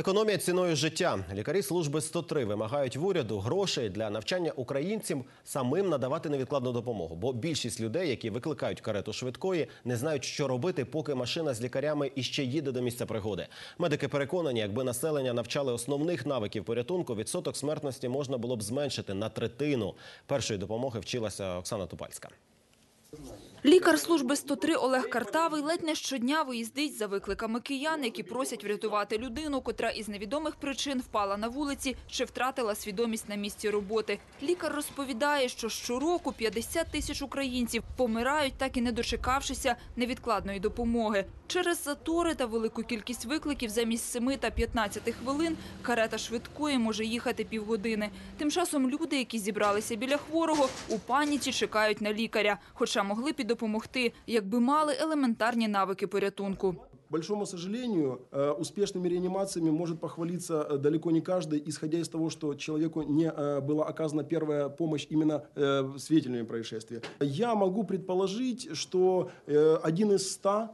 Економія ціною життя. Лікарі служби 103 вимагають в уряду грошей для навчання українцям самим надавати невідкладну допомогу. Бо більшість людей, які викликають карету швидкої, не знають, що робити, поки машина з лікарями іще їде до місця пригоди. Медики переконані, якби населення навчали основних навиків порятунку, відсоток смертності можна було б зменшити на третину. Першої допомоги вчилася Оксана Тупальська. Лікар служби 103 Олег Картавий ледь не щодня виїздить за викликами киян, які просять врятувати людину, котра із невідомих причин впала на вулиці чи втратила свідомість на місці роботи. Лікар розповідає, що щороку 50 тисяч українців помирають, так і не дочекавшися невідкладної допомоги. Через затори та велику кількість викликів замість 7 та 15 хвилин карета швидкої може їхати півгодини. Тим часом люди, які зібралися біля хворого, у паніці чекають на лікаря, хоча могли і допомогти, якби мали елементарні навики порятунку. К большому сожалению, э, успешными реанимациями может похвалиться э, далеко не каждый, исходя из того, что человеку не э, была оказана первая помощь именно э, свидетелями происшествия. Я могу предположить, что э, один из ста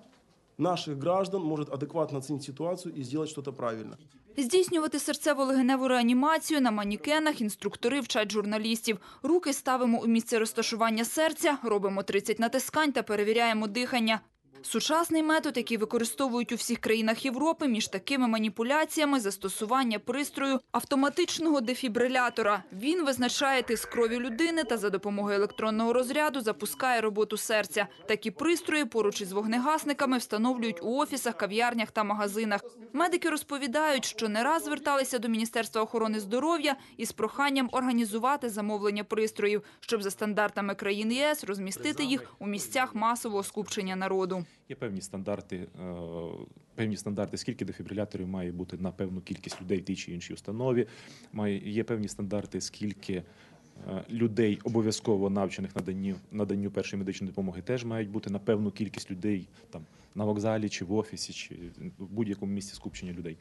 наших граждан может адекватно оценить ситуацию и сделать что-то правильно. Здійснювати серцево-легеневу реанімацію на манікенах інструктори вчать журналістів. Руки ставимо у місце розташування серця, робимо 30 натискань та перевіряємо дихання. Сучасний метод, який використовують у всіх країнах Європи, між такими маніпуляціями застосування пристрою автоматичного дефібрилятора. Він визначає тиск крові людини та за допомогою електронного розряду запускає роботу серця. Такі пристрої поруч із вогнегасниками встановлюють у офісах, кав'ярнях та магазинах. Медики розповідають, що не раз зверталися до Міністерства охорони здоров'я із проханням організувати замовлення пристроїв, щоб за стандартами країн ЄС розмістити їх у місцях масового скупчення народу. Є певні стандарти, е, певні стандарти, скільки дефібриляторів має бути на певну кількість людей в тій чи іншій установі. Має є певні стандарти, скільки е, людей обов'язково навчених наданню наданню першої медичної допомоги, теж мають бути на певну кількість людей там на вокзалі чи в офісі, чи в будь-якому місці скупчення людей.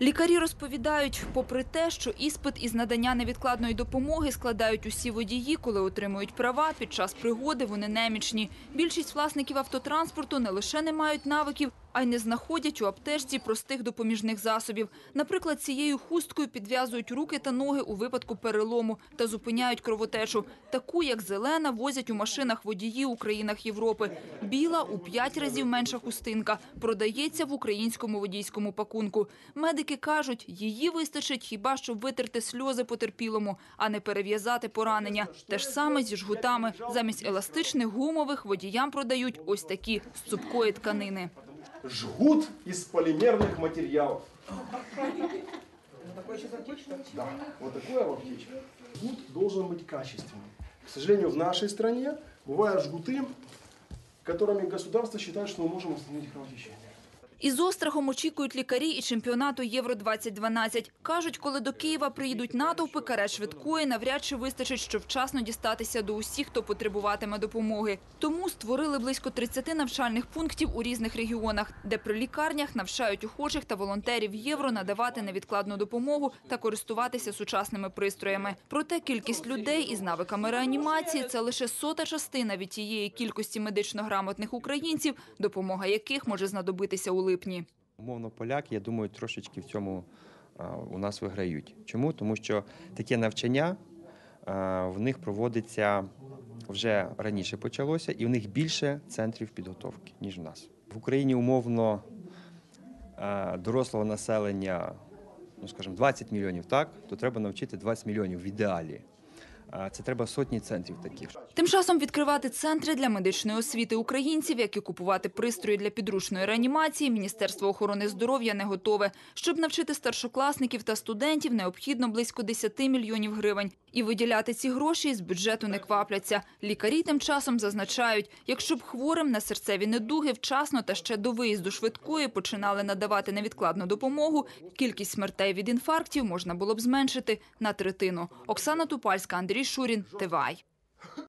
Лікарі розповідають, попри те, що іспит із надання невідкладної допомоги складають усі водії, коли отримують права, під час пригоди вони немічні. Більшість власників автотранспорту не лише не мають навиків, а й не знаходять у аптечці простих допоміжних засобів. Наприклад, цією хусткою підв'язують руки та ноги у випадку перелому та зупиняють кровотечу. Таку, як зелена, возять у машинах водії у країнах Європи. Біла у п'ять разів менша хустинка продається в українському водійському пакунку. Медики кажуть, її вистачить хіба щоб витерти сльози потерпілому, а не перев'язати поранення. Те ж саме зі жгутами. Замість еластичних гумових водіям продають ось такі з цупкої тканини. Жгут из полимерных материалов. Да, вот такое аптечка. Жгут должен быть качественным. К сожалению, в нашей стране бывают жгуты, которыми государство считает, что мы можем остановить кровотечение. Із острахом очікують лікарі і чемпіонату Євро-2012. Кажуть, коли до Києва приїдуть натовпи, карет швидкої навряд чи вистачить, щоб вчасно дістатися до усіх, хто потребуватиме допомоги. Тому створили близько 30 навчальних пунктів у різних регіонах, де при лікарнях навчають охочих та волонтерів євро надавати невідкладну допомогу та користуватися сучасними пристроями. Проте кількість людей із навиками реанімації це лише сота частина від тієї кількості медично грамотних українців, допомога яких може знадобитися у липні. Умовно, поляки, я думаю, трошечки в цьому у нас виграють. Чому? Тому що таке навчання в них проводиться вже раніше почалося, і в них більше центрів підготовки, ніж в нас. В Україні умовно дорослого населення, ну скажімо, 20 мільйонів, так, то треба навчити 20 мільйонів в ідеалі. Це треба сотні центрів таких. Тим часом відкривати центри для медичної освіти українців, як і купувати пристрої для підручної реанімації, Міністерство охорони здоров'я не готове. Щоб навчити старшокласників та студентів, необхідно близько 10 мільйонів гривень. І виділяти ці гроші із бюджету не квапляться. Лікарі тим часом зазначають, якщо б хворим на серцеві недуги вчасно та ще до виїзду швидкої починали надавати невідкладну допомогу, кількість смертей від інфарктів можна було б зменшити на третину. Оксана Тупальська, Андрій Шурін, ТВАЙ.